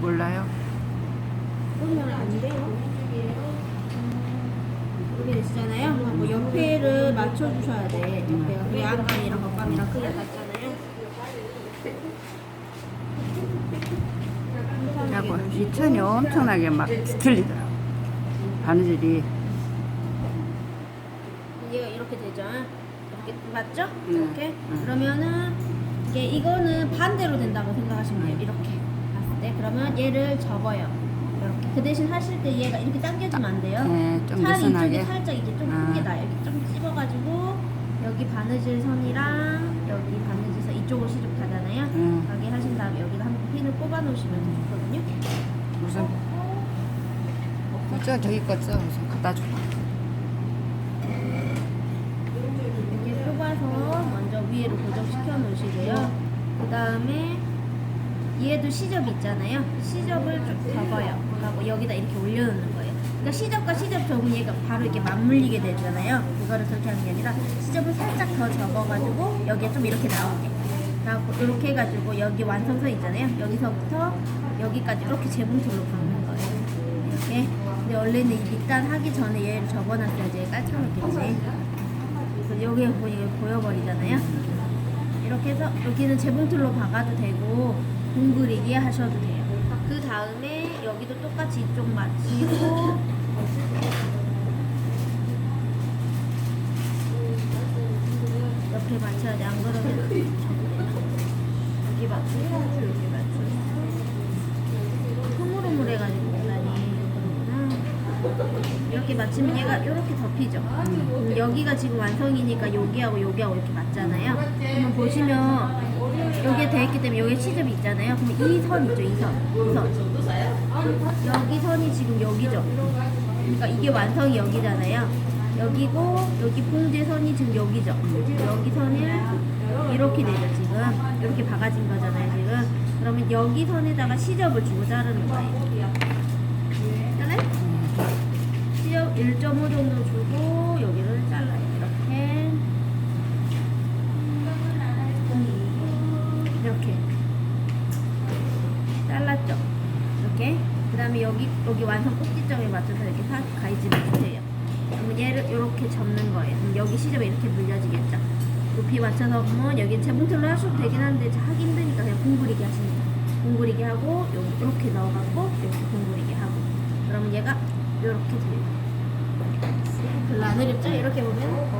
몰라요? 보면 안 돼요. 이렇게 되시잖아요. 뭐 옆에를 맞춰주셔야 돼. 옆에가 우리 안감이랑 겉감이랑 크게 같잖아요. 하고 이 천이 엄청나게 막 틀리더라고. 바느질이. 얘가 이렇게 되죠. 이렇게 맞죠? 네. 이렇게. 네. 그러면은 이게 이거는 반대로 된다고 생각하시면 돼요. 이렇게 때 그러면 얘를 접어요. 이렇게. 그 대신 하실 때 얘가 이렇게 당겨지면 안 돼요. 네, 좀 느슨하게. 살짝 이제 좀 아. 크게 나요. 이렇게 좀 찝어가지고 여기 바느질 선이랑 여기 바느질 선 이쪽으로 시접하잖아요. 음. 가게 하신 다음에 여기다 한 핀을 꼽아 놓으시면 좋거든요. 무슨 저 저기 거 써. 우선 갖다 줘. 이렇게 꼽아서 먼저 위에로 고정시켜 놓으시고요. 그 다음에 얘도 시접 있잖아요. 시접을 좀 접어요. 하고 여기다 이렇게 올려놓는 거예요. 그러니까 시접과 시접 접으면 얘가 바로 이렇게 맞물리게 되잖아요. 그거를 그렇게 하는 게 아니라 시접을 살짝 더 접어가지고 여기에 좀 이렇게 나오게. 그래갖고 이렇게 해가지고 여기 완성선 있잖아요. 여기서부터 여기까지 이렇게 재봉틀로 박는 거예요. 이렇게. 근데 원래는 이 밑단 하기 전에 얘를 접어놨어야지 깔끔했겠지. 여기에 보이게 보여버리잖아요. 이렇게 해서 여기는 재봉틀로 박아도 되고 공그리기 하셔도 돼요. 그 다음에 여기도 똑같이 이쪽 맞추고 옆에 맞춰야 돼. 안 그러면 여기 맞추고 계단이 그러구나. 이렇게 맞추면 얘가 이렇게 덮이죠. 음, 여기가 지금 완성이니까 여기하고 여기하고 이렇게 맞잖아요. 한번 보시면 여기에 돼 있기 때문에 여기 시접이 있잖아요. 그럼 이선 있죠, 이 선, 이 선. 여기 선이 지금 여기죠. 그러니까 이게 완성이 여기잖아요. 여기고 여기 봉제 선이 지금 여기죠. 여기 선을 이렇게 되죠 지금 이렇게 박아진 거잖아요 지금. 그러면 여기 선에다가 시접을 주고 자르는 거예요. 잘해? 시접 1.5 정도 주고 여기를 잘라요. 이렇게. 이렇게. 잘랐죠? 이렇게. 그 다음에 여기, 여기 완성 꼭지점에 맞춰서 이렇게 사, 가위집을 주세요. 그러면 얘를 이렇게 접는 거예요. 여기 시접에 이렇게 물려지겠죠? 높이 맞춰서 보면 여기 재봉틀로 하셔도 되긴 한데 하기 힘드니까 그냥 공구리기 하시면 돼요. 공구리기 하고 이렇게 넣어갖고 이렇게 공구리기 하고 그러면 얘가 이렇게 돼요. 별로 안 어렵죠? 이렇게 보면